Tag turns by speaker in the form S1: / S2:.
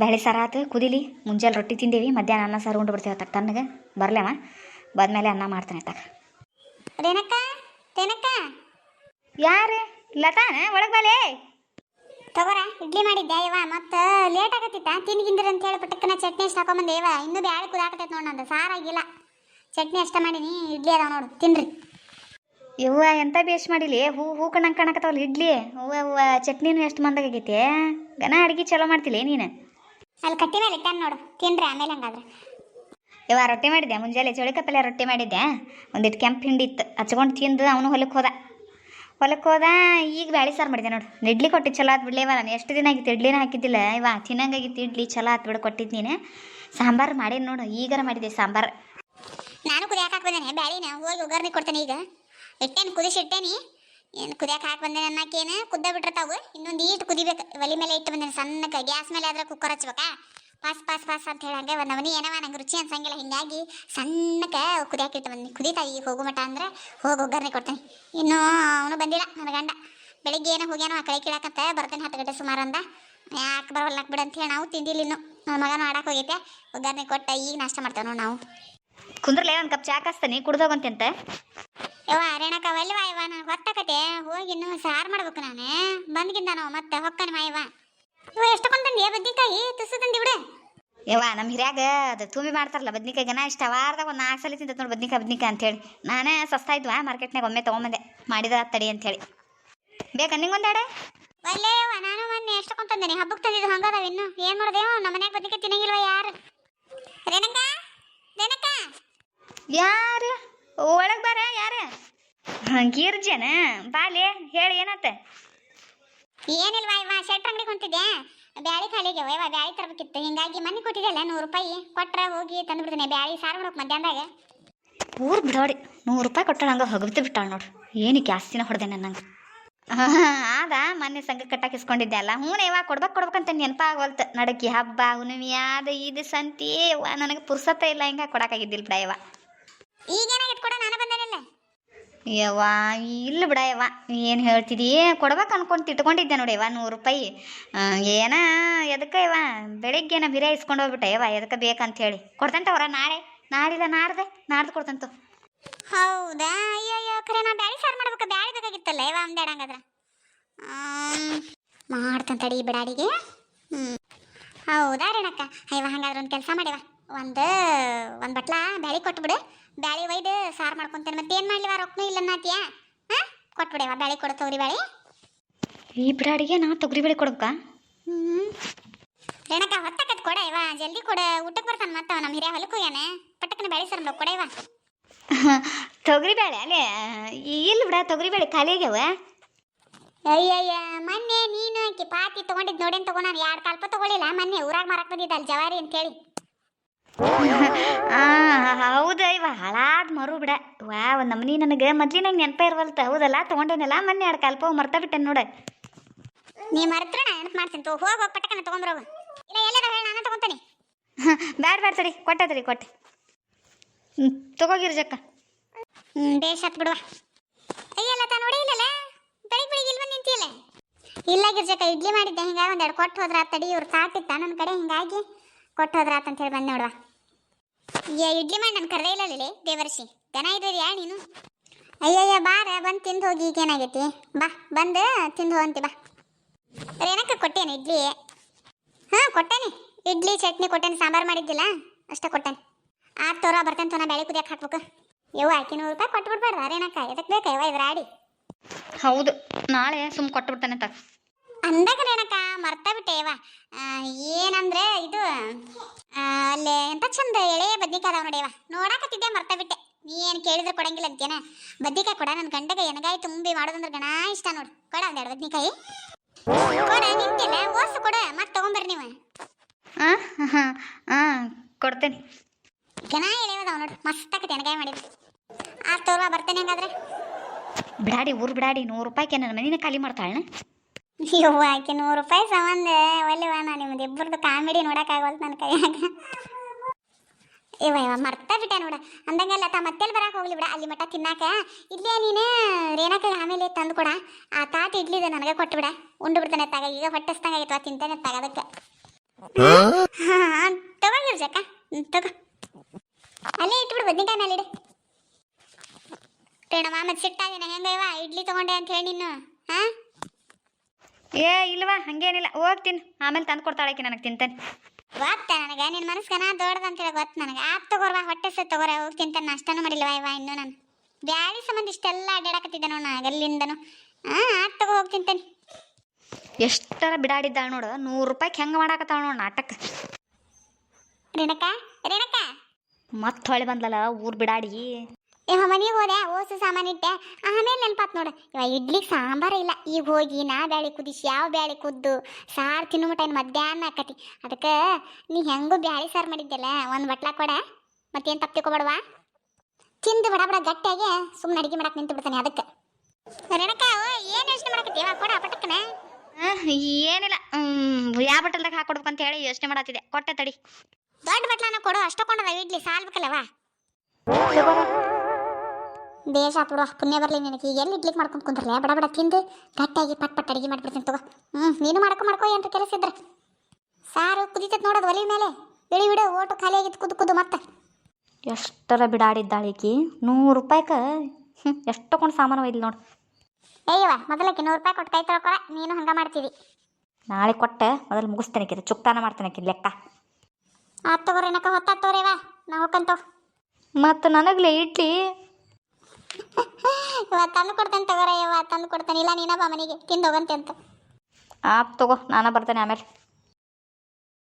S1: ಬ್ಯಾಳಿ ಸಾರು ಆತು ಕುದಿಲಿ ಮುಂಜಾನೆ ರೊಟ್ಟಿ ತಿಂದೇವಿ ಮಧ್ಯಾಹ್ನ ಅನ್ನ ಸಾರು ಉಂಡು ಬಿಡ್ತೇವೆ ತಕ್ಕ ತಣ್ಣಗೆ. ಬರ್ಲೇವ? ಬಂದ್ಮೇಲೆ ಅನ್ನ ಮಾಡ್ತಾನೆ ತಕ್ಕ
S2: ರೇಣಕ್ಕ ರೇಣಕ್ಕ
S1: ಯಾರು? ಲತಾನ? ಒಳಗೆ ಬಾಲೆ.
S2: ತಗೋರ ಇಡ್ಲಿ ಮಾಡಿದ್ದೆ ಇವ? ಮತ್ತೆ ಲೇಟ್ ಆಗತ್ತಿತ್ತ? ತಿನ್ಗಿಂದ್ರ ಅಂತ ಹೇಳಿ ಪಟ್ಟಕ್ಕನ ಚಟ್ನಿ ಅಷ್ಟು ಹಾಕೊಂಬಂದೆ ಇವ. ಇನ್ನೂ ಬ್ಯಾಳೆ ಕುದಾಕತೈತೆ ನೋಡಿ ನಂದು. ಸಾರಾಗಿಲ್ಲ ಚಟ್ನಿ ಅಷ್ಟ ಮಾಡೀನಿ ಇಡ್ಲಿ ಅದಾವ ನೋಡು. ತಿನ್ರಿ.
S1: ಇವ ಎಂತ ಬೇಸ್ ಮಾಡಿಲಿ? ಹೂ ಹೂ ಕಣಂಗೆ ಕಾಣಕತ್ತಾವಲ್ಲ ಇಡ್ಲಿ. ಹೂವ ಹೂವ ಚಟ್ನಿನೂ ಎಷ್ಟು ಮಂದಾಗೈತೆ ಗನ ಅಡ್ಗೆ ಚಲೋ ಮಾಡ್ತಿಲ್ಲ ನೀನು?
S2: ಅಲ್ಲಿ ಕಟ್ಟಿ ಮೇಲೆ ಇಟ್ಟಾನ ನೋಡು. ತಿನ್ರಿ ಆಮೇಲೆ ಹಂಗಾದ್ರೆ.
S1: ಇವ ರೊಟ್ಟಿ ಮಾಡಿದ್ದೆ ಮುಂಜಾನೆ ಚೌಳಿಕಾಯಿ ರೊಟ್ಟಿ ಮಾಡಿದ್ದೆ ಒಂದಿಟ್ಟು ಕೆಂಪು ಹಿಂಡಿ ಇತ್ತು. ಹಚ್ಕೊಂಡು ತಿಂದು ಅವನು ಹೊಲಕ್ಕೆ ಹೋದ. ಹೊಲಕ್ಕೆ ಹೋದ ಈಗ ಬ್ಯಾಳಿ ಸಾರು ಮಾಡಿದೆ ನೋಡು. ಇಡ್ಲಿ ಕೊಟ್ಟು ಚಲೋ ಆತ್ ಬಿಡ್ಲೇವ ನಾನು ಎಷ್ಟು ದಿನ ಆಗಿತ್ತು ಇಡ್ಲಿನ ಹಾಕಿದ್ದಿಲ್ಲ. ಇವ ತಿನ್ನಂಗಾಗಿತ್ತು ಇಡ್ಲಿ ಚಲೋ ಆತ್ ಬಿಡು ಕೊಟ್ಟಿದ್ದು ನೀನು. ಸಾಂಬಾರು ಮಾಡೀನಿ ನೋಡು ಈಗಾರ ಮಾಡಿದೆ ಸಾಂಬಾರು.
S2: ನಾನು ಕುದಿಯಾಕೆ ಹಾಕಿ ಬಂದೇನೆ ಬ್ಯಾಳಿನ ಹೋಗಿ ಒಗ್ಗರಣೆ ಕೊಡ್ತೇನೆ ಈಗ. ಇಟ್ಟೇನು ಕುದಿಸಿ ಇಟ್ಟೇನಿ ಏನು ಕುದಿಯಕ್ಕೆ ಹಾಕಿ ಬಂದೇನೆ ಅನ್ನಕ್ಕೇನು? ಕುದ್ದ ಬಿಟ್ಟಿರ್ತಾವು ಇನ್ನೊಂದು ಈಟ್ ಕುದಿಬೇಕು. ಒಲಿ ಮೇಲೆ ಇಟ್ಟು ಬಂದೇನೆ ಸಣ್ಣಕ್ಕೆ ಗ್ಯಾಸ್ ಮೇಲೆ ಆದ್ರೆ ಕುಕ್ಕರ್ ಹಚ್ಬೇಕಾ? ಪಾಸ್ ಪಾಸ್ ಪಾಸ್ ಅಂತ ಹೇಳಿ ಹಂಗೆ ಬಂದವನಿ ಏನವ? ನಂಗೆ ರುಚಿ ಅನ್ಸಂಗಿಲ್ಲ. ಹಿಂಗಾಗಿ ಸಣ್ಣಕ್ಕೆ ಕುದಿಯಕ್ಕೆ ಇಟ್ಟು ಬಂದಿನಿ. ಕುದೀತಾ ಈಗ ಹೋಗು ಮಟ ಅಂದ್ರೆ ಹೋಗಿ, ಒಗ್ಗರಣೆ ಕೊಡ್ತೇನೆ. ಇನ್ನೂ ಅವನು ಬಂದಿಲ್ಲ, ನನ್ನ ಗಂಡ. ಬೆಳಿಗ್ಗೆ ಏನೋ ಹೋಗ್ಯಾನೋ ಆ ಕೈ ಕೀಳಾಕಂತ ಬರ್ತೇನೆ ಹತ್ತು ಗಂಟೆ ಸುಮಾರು ಅಂದ. ಯಾಕೆ ಬರೋಲ್ಲ ಬಿಡು ಅಂತ ಹೇಳಿ ನಾವು ತಿಂದಿಲ್ಲ ಇನ್ನು. ನನ್ನ ಮಗನ ಆಡಕ್ಕೆ ಹೋಗೈತೆ. ಒಗ್ಗರಣೆ ಕೊಟ್ಟ ಈಗ ನಾಷ್ಟ ಮಾಡ್ತೇವೆ ನಾವು.
S1: ಕುಂದ್ರಲೇ, ಒಂದು ಕಪ್ ಚಾ ಕಾಸ್ತಾನೆ ಕುಡ್ದೋಗಂತೆ
S2: ಯವ್ವ ರೇಣಕ ಒಲ್ವ ಇವ ನಾನು ಹೊತ್ತಕತೆ ಹೋಗಿ ಇನ್ನು ಸಾರು ಮಾಡ್ಬೇಕು ನಾನು. ಬಂದ್ಗಿಂದ ನಾವು ಮತ್ತೆ ಹೊಕ್ಕನ ಮಾಯವ ಇವ ಎಷ್ಟು ಕೊಂತಂದಿ ಬದ್ನಿಕಾಯಿ? ತುಸು ತಂದಿ ಬಿಡು.
S1: ಯವ್ವ ನಮ್ಮ ಹಿರಿಯಾಗ ಅದು ತುಂಬಿ ಮಾಡ್ತಾರಲ್ಲ ಬದ್ನಿಕಾಯಿ ಗನ ಇಷ್ಟ ವಾರದಾಗ ಒಂದು ನಾಲ್ಕು ಸಲ ತಿಂತ ನೋಡಿ ಬದ್ನಿಕಾಯಿ ಬದ್ನಿಕಾಯಿ ಅಂತೇಳಿ. ನಾನೇ ಸಸ್ತಾ ಇದ್ವಾ ಮಾರ್ಕೆಟ್ನಾಗ ಒಮ್ಮೆ ತೊಗೊಂಬಂದೆ. ಮಾಡಿದ ತಡಿ ಅಂತೇಳಿ. ಬೇಕಾ ನಿಂಗೊಂದಾಡೆ
S2: ಒಲ್ಲೆ ಯವ್ವ ನಾನು ಮೊನ್ನೆ ಎಷ್ಟು ತಂದೇನೆ. ಹಬ್ಬಕ್ಕೆ ತಂದಿದ್ದು ಹಂಗದಾವ ಇನ್ನು. ಏನು ಮಾಡೋದೇವ ನಮ್ಮ ಮನ್ಯಾಗ ಬದ್ನಿಕಾಯಿ ತಿನ್ನಂಗಿಲ್ವ ಯಾರು? ರೇಣಕ? ರೇಣಕ?
S1: ಯಾರು? ಒಳಗೆ ಬಾರ ಯಾರ? ಗೀರ್ಜನ ಬಾಲೆ ಹೇಳಿ ಏನತ್ತ
S2: ಏನಿಲ್ವ ಇವ ಶೆಟ್ರ್ ಅಂಗಡಿಗೆ ಹೊಂಟಿದ್ದೆ ಬ್ಯಾಳಿ ಖಾಲಿಗೆ ಇವ ಬ್ಯಾಳಿ ತರಬೇಕಿತ್ತು. ಹಿಂಗಾಗಿ ಮನೆ ಕೊಟ್ಟಿದ್ದೆಲ್ಲ ನೂರು ರೂಪಾಯಿ. ಕೊಟ್ರ ಹೋಗಿ ತಂದ್ಬಿಡ್ತೀನಿ. ಬ್ಯಾಳಿ ಸಾರು ಮಾಡೋಕೆ ಮಧ್ಯಾಹ್ನದಾಗ.
S1: ಊರು ಬಿಡೋಡಿ. ನೂರು ರೂಪಾಯಿ ಕೊಟ್ಟಾಳ ಹಂಗೆ ಹೊಗಬಿತ್ತು ಬಿಟ್ಟಾಳ ನೋಡ್ರಿ ಏನು ಜಾಸ್ತಿನ ಹೊಡೆದೆ ನಂಗೆ. ಆದ ಮೊನ್ನೆ ಸಂಘ ಕಟ್ಟಾಕಿಸ್ಕೊಂಡಿದ್ದೆ ಅಲ್ಲ. ಹ್ಞೂ ಇವಾಗ ಕೊಡ್ಬೇಕು ಕೊಡ್ಬೇಕಂತ ನೆನಪ ಆಗೋಲ್ತು ನಡಕಿ ಹಬ್ಬ ಹುಣ್ಣಿಮೆ ಅದು ಇದು ಸಂತಿ. ನನಗೆ ಪುರ್ಸತ್ತ ಇಲ್ಲ. ಹಿಂಗೆ ಕೊಡಕ್ಕಾಗಿದ್ದಿಲ್ಲ ಬಿಡ ಯವ್ವ
S2: ಈಗೇನಾಗಿತ್ತು ಕೂಡ ನಾನು ಬಂದೇನಿಲ್ಲ
S1: ಯವ್ವ ಇಲ್ಲ ಬಿಡ ಯವ್ವ. ಏನು ಹೇಳ್ತಿದಿ? ಕೊಡ್ಬೇಕು ಅನ್ಕೊಂತ ಇಟ್ಕೊಂಡಿದ್ದೆ ನೋಡಿ ಯವ್ವ ನೂರು ರೂಪಾಯಿ. ಏನ ಎದಕ್ಕೆ ಯವ್ವ? ಬೆಳಿಗ್ಗೆ ಏನ ಬಿರಿಯ ಇಸ್ಕೊಂಡು ಹೋಗ್ಬಿಟ್ಟೆ ಯವ್ವ ಎದಕ್ಕೆ ಬೇಕಂತ ಹೇಳಿ ಕೊಡ್ತಂತವ್ರ ನಾಳೆ? ನಾಳಿಲ್ಲ ನಾಡ್ದೆ. ನಾಡ್ದು ಕೊಡ್ತಂತು
S2: ಹೌದಾ? ಅಯ್ಯೋ ಅಯ್ಯೋ ಖರೆ ನಾ ಬ್ಯಾಳಿ ಸಾರು ಮಾಡ್ಬೇಕು. ಬ್ಯಾಳಿ ಬೇಕಾಗಿತ್ತಲ್ಲ ಯವ್ವ ಒಂದೆರಡು ಹಂಗಾದ್ರೆ ಮಾಡ್ತಂತಡಿ ಬಿಡಾಡಿಗೆ. ಹ್ಞೂ ಹೌದಾ ರೇಣಕ್ಕ? ಅಯ್ಯವ ಹಂಗಾದ್ರೆ ಒಂದು ಕೆಲಸ ಮಾಡಿವ ಒಂದು ಒಂದು ಬಟ್ಲ ಬ್ಯಾಳಿ ಕೊಟ್ಬಿಡು. ಬ್ಯಾಳಿ ಒಯ್ದು ಸಾರು ಮಾಡ್ಕೊಂತೇನೆ. ಮತ್ತೇನು ಮಾಡ್ಲಿವ ರೊಕ್ಕನೂ ಇಲ್ಲ ನಾತಿಯಾ ಹಾಂ? ಕೊಟ್ಬಿಡೆವ ಬ್ಯಾಳಿ ಕೊಡು ತೊಗರಿ ಬ್ಯಾಳಿ.
S1: ಈ ಬಿಡಾಡಿಗೆ ನಾ ತೊಗರಿ ಬೇಳೆ ಕೊಡ್ಬೇಕಾ?
S2: ಹ್ಞೂ ಹೊತ್ತ ಕತ್ ಕೊಡ ಇವ ಜಲ್ದಿ ಕೊಡ. ಊಟಕ್ಕೆ ಬರ್ತಾನೆ ಮತ್ತೆ ನಮ್ಮ ಹಿರಿಯ ಹೊಲಕ್ಕೆ ಏನ ಪಟ್ಟಕ್ಕನ ಬ್ಯಾಳಿ ಸರ್ ಕೊಡ ಇವ
S1: ತೊಗರಿ ಬೇಳೆ ಅಲ್ಲೇ ಇಲ್ಲ ಬಿಡ ತೊಗರಿ ಬೇಳೆ ಖಾಲಿ ಆಗ್ಯಾವ?
S2: ಅಯ್ಯಯ್ಯ ಮೊನ್ನೆ ನೀನು ಆಕಿ ಪಾತಿ ತೊಗೊಂಡಿದ್ದು ನೋಡೇನ್ ತೊಗೊಂಡು ನಾನು ಎರಡು ಕಾಲ್ಪ ತಗೊಳ್ಳಿಲ್ಲ ಮೊನ್ನೆ ಊರಾಗ ಮಾರಕ್ ಬಂದಿದ್ದ ಅಲ್ಲಿ ಜವಾರಿ ಅಂತೇಳಿ
S1: ಹೌದ ಇವ ಹಾಳಾದ ಮರು ಬಿಡ. ವಾ ಒಂದು ನಮನಿ ನನಗೆ ಮೊದ್ಲಿನಾಗ ನೆನಪ ಇರವಲ್ತ. ಹೌದಲ್ಲ ತೊಗೊಂಡೇನಲ್ಲ? ಮೊನ್ನೆ ಎರಡು ಕಲ್ಪ ಮರ್ತಾ ಬಿಟ್ಟೆ ನೋಡ.
S2: ನೀ ಮರ್ತ್ರ ನೆನಪು ಮಾಡ್ತೀನಿ ತೋ? ಹೋಗಿ ಹೋಗಿ ಪಟ್ಟಕನ ತೊಗೊಂಬರೋ ಇಲ್ಲ ಎಲ್ಲಾರ ಹೇಳಿ ನಾನು ತಗೊಂತೀನಿ.
S1: ಬ್ಯಾಡ ಬ್ಯಾಡ ತಡಿ ಕೊಟ್ಟೆ ತಡಿ ಕೊಟ್ಟೆ. ಹ್ಞೂ ತಗೋಗಿರ್ಜಕ್ಕ
S2: ಹ್ಞೂ ಬೇಷ್ ಹತ್ ಬಿಡುವ. ಅಯ್ಯಲ್ಲ ತಾ ನೋಡಿ ಇಲ್ಲಲ್ಲ ಬೆಳಿಗ್ಗೆ ಬೆಳಿಗ್ಗೆ ಇಲ್ಲಿ ಬಂದು ನಿಂತಿಲ್ಲ ಇಲ್ಲ ಗಿರ್ಜಕ್ಕ ಇಡ್ಲಿ ಮಾಡಿದ್ದೆ. ಹಿಂಗಾಗಿ ಒಂದೆರಡು ಕೊಟ್ಟು ಹೋದ್ರ ತಡಿ ಇವ್ರು ತಾಟಿತ್ತ. ನನ್ನ ಕಡೆ ಹಿಂಗಾಗಿ ಕೊಟ್ಟು ಹೋದ್ರ ಅಂತ ಹೇಳಿ ಬಂದೆ ನೋಡುವ. ಏ ಇಡ್ಲಿ ಮಾಡಿ ನಾನು ಕರೆದೇ ಇಲ್ಲ ಲೇ ದೇವರ್ಷಿ. ದನ ಇದ್ದೀರಿ ಯಾ ನೀನು? ಅಯ್ಯಯ್ಯ ಬಾರ ಬಂದು ತಿಂದು ಹೋಗಿ ಈಗ ಏನಾಗೈತಿ? ಬಾ ಬಂದು ತಿಂದು ಹೋಗಂತಿ ಬಾ. ರೇಣಕ್ಕ ಕೊಟ್ಟೇನೆ ಇಡ್ಲಿ? ಹಾಂ ಕೊಟ್ಟೇನೆ. ಇಡ್ಲಿ ಚಟ್ನಿ ಕೊಟ್ಟೇನೆ ಸಾಂಬಾರು ಮಾಡಿದ್ದಿಲ್ಲ ಅಷ್ಟೇ ಕೊಟ್ಟೇನೆ. ಆರು ತೋರ ಬರ್ತೇನೆ ತೋನ ಬೆಳೆ ಕುದಿಯಕ್ಕೆ ಹಾಕ್ಬೇಕು. ಯವ್ವ ಆಕಿ ನೂರು ರೂಪಾಯಿ ಕೊಟ್ಟು ಬಿಡ್ಬಾರ್ದು ರೇಣಕ್ಕ ಎದಕ್ಕೆ ಬೇಕಾ ಯವ್ವ ಇದ್ರ ಆಡಿ.
S1: ಹೌದು ನಾಳೆ ಸುಮ್ ಕೊಟ್ಟು ಬಿಡ್ತಾನೆ ತಗ.
S2: ಅಂದಾಗ ರೇಣಕ್ಕ ಮರ್ತಾ ಬಿಟ್ಟೆ ಯವ್ವ. ಏನಂದ್ರೆ ಇದು ಅಲ್ಲಿ ಎಂತ ಚಂದ ಎಳೆ ಬದ್ನಿಕಾಯಿ ಅದಾವ ನೋಡಾಕತ್ತಿದ್ದೆ ಮರ್ತ ಬಿಟ್ಟೆ. ನೀ ಏನು ಕೇಳಿದ್ರೆ ಕೊಡಂಗಿಲ್ಲ ಅಂತೇನ ಬದ್ನಿಕಾಯಿ ಕೊಡ ನನ್ನ ಗಂಡಗ ಎನಗಾಯಿ ತುಂಬಿ ಮಾಡೋದಂದ್ರೆ ಗಣ ಇಷ್ಟ ನೋಡು. ಕೊಡ ಒಂದೆರಡು ಬದ್ನಿಕಾಯಿ. ಕೊಡ ನಿಂತಿಲ್ಲ ಓಸು ಕೊಡ ಮತ್ತೆ ತಗೊಂಬರ್ರಿ ನೀವು.
S1: ಹಾಂ ಹಾಂ ಹಾಂ ಕೊಡ್ತೇನೆ.
S2: ಗಣ ಎಳೆವದಾವ ನೋಡು ಮಸ್ತ್ ಆಕತಿ ಎನಗಾಯಿ ಮಾಡಿದ್ರು ಆ ತೋರ್ವ ಬರ್ತೇನೆ ಹಂಗಾದ್ರೆ.
S1: ಬಿಡಾಡಿ ಊರು ಬಿಡಾಡಿ ನೂರು ರೂಪಾಯಿಗೆ ನನ್ನ ಮನೇನ ಖಾಲಿ ಮಾಡ್ತಾಳೆ
S2: ಯವ್ವ ಆಕೆ ನೂರು ರೂಪಾಯಿ ಸಂಬಂಧ ಒಲ್ಲೆವ ನಾ ನಿಮ್ದು ಇಬ್ಬರದು ಕಾಮಿಡಿ ನೋಡಕ್ಕಾಗವಲ್ತು ನನ್ನ ಕೈಯಾಗ. ಇವ ಇವ ಮರ್ತಾ ಬಿಟ್ಟೆ ನೋಡ. ಅಂದಂಗೆಲ್ಲ ತಾ ಮತ್ತೆ ಬರಕ್ಕೆ ಹೋಗ್ಲಿ ಬಿಡ. ಅಲ್ಲಿ ಮಟ್ಟ ತಿನ್ನಾಕ. ಇಲ್ಲೇ ನೀನು ರೇಣಕ ಆಮೇಲೆ ತಂದು ಕೊಡ ಆ ತಾಟ್ ಇದೆ ನನಗೆ ಕೊಟ್ಟು ಬಿಡ ಉಂಡು ಬಿಡ್ತಾನೆ ತಗ. ಈಗ ಹೊಟ್ಟೆ ಆಗೈತವ ತಿಂತಾನೆ ತಗೋದಕ್ಕೆ ಹಾ? ತಗೋ ಗಿರ್ಜಕ್ಕ ಹ್ಮ್, ತಗೋ. ಅಲ್ಲೇ ಇಟ್ಬಿಡು ಬದ್ನಿಕಾಯಿ ಮೇಲೆ ಇಡು. ರೇಣಮ್ಮ ಸಿಟ್ಟಾಗಿನ ಹೆಂಗಯ್ಯವ ಇಡ್ಲಿ ತಗೊಂಡೆ ಅಂತ ಹೇಳಿ ನೀನು ಹಾ?
S1: ಏ ಇಲ್ವಾ ಹಂಗೇನಿಲ್ಲ. ಹೋಗ್ತೀನಿ ಆಮೇಲೆ ತಂದು ಕೊಡ್ತಾಳಕ್ಕೆ ನನಗೆ ತಿಂತಾನೆ.
S2: ಗೊತ್ತ ನನಗೆ? ನಿನ್ನ ಮನಸ್ಕನ ದೊಡ್ಡದು ಅಂತೇಳಿ ಗೊತ್ತು ನನಗೆ? ಆತ್ ತಗೋರ್ವ ಹೊಟ್ಟೆ ಸೆ ತಗೋರ ಹೋಗಿ ತಿಂತಾನೆ ನಾಷ್ಟನೂ ಮಾಡಿಲ್ವಾ ಇವ ಇನ್ನೂ ನಾನು. ಬ್ಯಾಳಿ ಸಂಬಂಧ ಇಷ್ಟೆಲ್ಲ ಅಡ್ಡಾಡಕತ್ತಿದ್ದೆ ನೋಡ ನಾ ಅಲ್ಲಿಂದನು ಹಾಂ ಆತ್ ತಗೋ ಹೋಗಿ ತಿಂತಾನೆ.
S1: ಎಷ್ಟರ ಬಿಡಾಡಿದ್ದಾಳೆ ನೋಡು. ನೂರು ರೂಪಾಯಿಗೆ ಹೆಂಗೆ ಮಾಡಾಕತ್ತಾಳ ನೋಡು ನಾಟಕ.
S2: ರೇಣಕ ರೇಣಕ.
S1: ಮತ್ತೆ ಹೊಳೆ ಬಂದ್ಲಲ್ಲ ಊರು ಬಿಡಾಡಿ.
S2: ಇವ ಮನೆಗೆ ಹೋದೆ ಓಸು ಸಾಮಾನು ಇಟ್ಟೆ. ಆಮೇಲೆ ನೆನಪಾತ್ ನೋಡು ಇವ ಇಡ್ಲಿ ಸಾಂಬಾರ ಇಲ್ಲ. ಈಗ ಹೋಗಿ ನಾ ಬ್ಯಾಳಿ ಕುದಿಸಿ ಯಾವ ಬ್ಯಾಳಿ ಕುದ್ದು? ಸಾರು ತಿನ್ನು ಮಟ ಮಧ್ಯಾಹ್ನ ಆಕತಿ. ಅದಕ್ಕೆ ನೀ ಹೆಂಗೂ ಬ್ಯಾಳಿ ಸಾರು ಮಾಡಿದ್ದೆಲ್ಲ? ಒಂದು ಬಟ್ಲ ಕೊಡ ಮತ್ತೇನು ತಪ್ಪು ತಿಳ್ಕೊಬೇಡವಾ? ತಿಂದು ಬಡ ಬಡ ಗಟ್ಟಿಯಾಗಿ ಸುಮ್ಮನೆ ಅಡಿಗೆ ಮಾಡಕ್ಕೆ ನಿಂತು ಬಿಡ್ತಾನೆ ಅದಕ್ಕೆ. ರೇಣಕ ಏನು ಯೋಚನೆ ಮಾಡಕತ್ತೀವ ಕೊಡ ಪಟಕ್ಕನ.
S1: ಏನಿಲ್ಲ ಯಾವ ಬಟ್ಟಲ್ದಾಗ ಹಾಕೊಡ್ಬೇಕು ಅಂತ ಹೇಳಿ ಯೋಚನೆ ಮಾಡತ್ತಿದೆ ಕೊಟ್ಟೆ ತಡಿ.
S2: ದೊಡ್ಡ ಬಟ್ಲನ ಕೊಡು ಅಷ್ಟೊಂಡದ ಇಡ್ಲಿ ಸಾಲ್ಬೇಕಲ್ಲವಾ ದೇಶ ಬಿಡು ಪುಣ್ಯ ಬರಲಿ ನಿನಗೆ. ಈಗ ಎಲ್ಲಿ ಇಡ್ಲಿಕ್ಕೆ ಮಾಡ್ಕೊಂಡು ಕುಂದ್ರಲ್ಲ ಬಡ ಬಡ ತಿಂದು ಗಟ್ಟಿಯಾಗಿ ಪಟ್ ಪಟ್ ಅಡಿಗೆ ಮಾಡಿಬಿಡ್ತೀನಿ ತಗೋ. ಹ್ಞೂ ನೀನು ಮಾಡ್ಕೊ ಮಾಡ್ಕೊ ಅಂತ ಕೆಲಸ ಇದ್ರೆ. ಸಾರು ಕುದಿತ ನೋಡೋದು ಒಲಿ ಮೇಲೆ. ಇಳಿ ಬಿಡು ಓಟು ಖಾಲಿ ಆಗಿತ್ತು ಕುದ್ದು ಕುದ್ದು ಮತ್ತೆ.
S1: ಎಷ್ಟರ ಬಿಡಾಡಿದ್ದಾಳಿಕಿ ನೂರು ರೂಪಾಯ್ಗೆ ಹ್ಞೂ ಎಷ್ಟು ತಗೊಂಡು ಸಾಮಾನು ಒಯ್ದು ನೋಡು.
S2: ಏಯ್ಯವ ಮೊದಲಕ್ಕೆ ನೂರು ರೂಪಾಯಿ ಕೊಟ್ಟು ಕೈ ತೊಳ್ಕೊಳ ನೀನು ಹಂಗೆ ಮಾಡ್ತೀವಿ.
S1: ನಾಳೆ ಕೊಟ್ಟೆ ಮೊದಲು ಮುಗಿಸ್ತೇನೆ ಆಕಿದು ಚುಕ್ತಾನ ಮಾಡ್ತೇನೆ ಕಿ ಲೆಕ್ಕ.
S2: ಆತ್ ತಗೋರಿ ನಕ ಹೊತ್ತಾತೋರಿವ ನಾವು ಹೋಗ್ಕಂತವ್
S1: ಮತ್ತು ನನಗಲೇ ಇಡ್ಲಿ
S2: ತಂದು ಕೊಡ್ತೇನೆ ತಗೋರ, ಇವ ತಂದು ಕೊಡ್ತೇನೆ. ಇಲ್ಲ ನೀನ ಬಾ ಮನೆಗೆ, ತಿಂದು ಹೋಗಂತೆ ಅಂತ.
S1: ಆಪ್ ತಗೋ, ನಾನು ಬರ್ತೇನೆ ಆಮೇಲೆ.